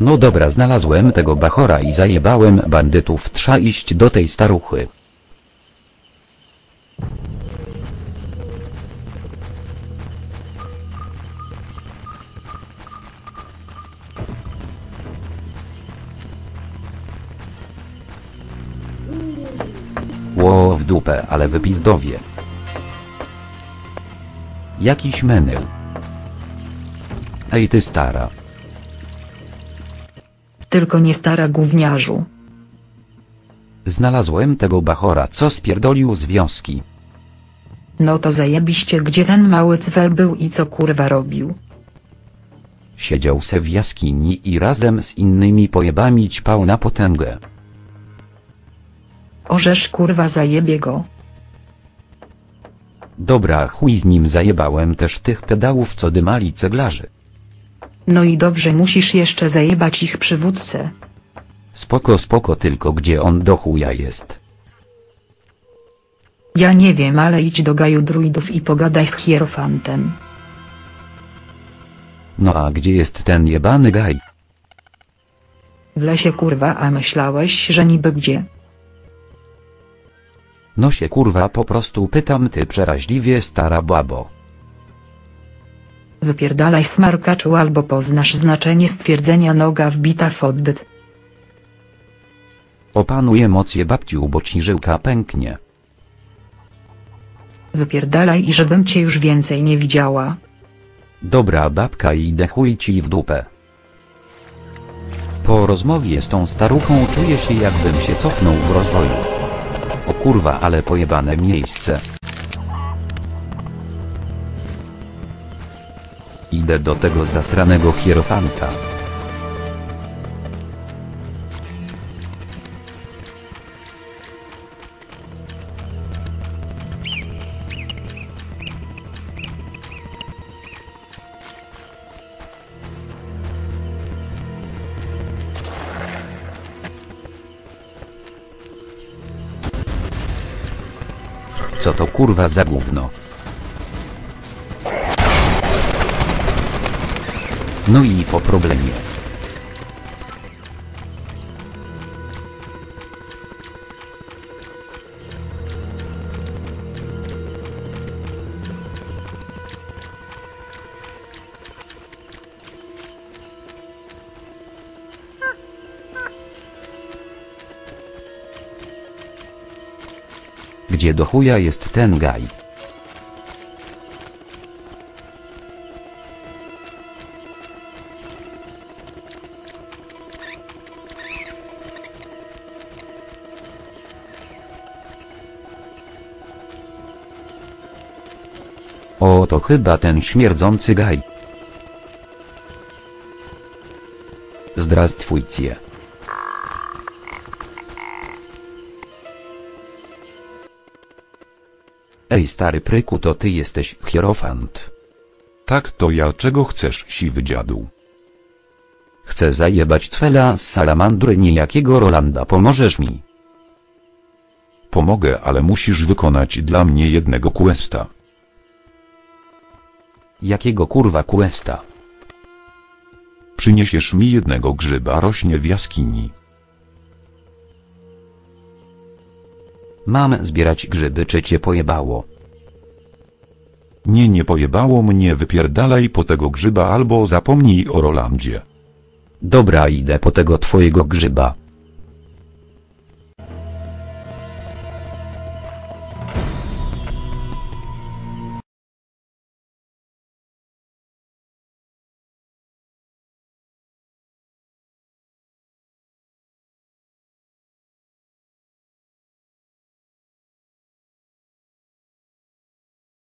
No dobra znalazłem tego bachora i zajebałem bandytów trza iść do tej staruchy. Ło w dupę, ale wypizdowie. Jakiś menył. Ej ty stara. Tylko nie stara gówniarzu. Znalazłem tego bachora co spierdolił z wioski. No to zajebiście gdzie ten mały cwel był i co kurwa robił. Siedział se w jaskini i razem z innymi pojebami ćpał na potęgę. Orzesz kurwa zajebie go. Dobra chuj z nim zajebałem też tych pedałów co dymali ceglarzy. No i dobrze musisz jeszcze zajebać ich przywódcę. Spoko spoko tylko gdzie on do chuja jest. Ja nie wiem ale idź do gaju druidów i pogadaj z hierofantem. No a gdzie jest ten jebany gaj? W lesie kurwa a myślałeś że niby gdzie? No się kurwa po prostu pytam ty przeraźliwie stara babo. Wypierdalaj smarkaczu albo poznasz znaczenie stwierdzenia noga wbita w odbyt. Opanuj emocje babciu bo ci żyłka pęknie. Wypierdalaj i żebym cię już więcej nie widziała. Dobra babka idę chuj ci w dupę. Po rozmowie z tą staruchą czuję się jakbym się cofnął w rozwoju. O kurwa ale pojebane miejsce. Idę do tego zastranego hierofanta. Co to kurwa za gówno? No i po problemie. Gdzie do chuja jest ten gaj? O to chyba ten śmierdzący gaj. Zdrastwujcie. Ej stary pryku to ty jesteś hierofant. Tak to ja czego chcesz siwy dziadu? Chcę zajebać cwela z salamandry niejakiego Rolanda pomożesz mi. Pomogę ale musisz wykonać dla mnie jednego questa. Jakiego kurwa questa? Przyniesiesz mi jednego grzyba rośnie w jaskini. Mam zbierać grzyby czy cię pojebało? Nie nie pojebało mnie wypierdalaj po tego grzyba albo zapomnij o Rolandzie. Dobra idę po tego twojego grzyba.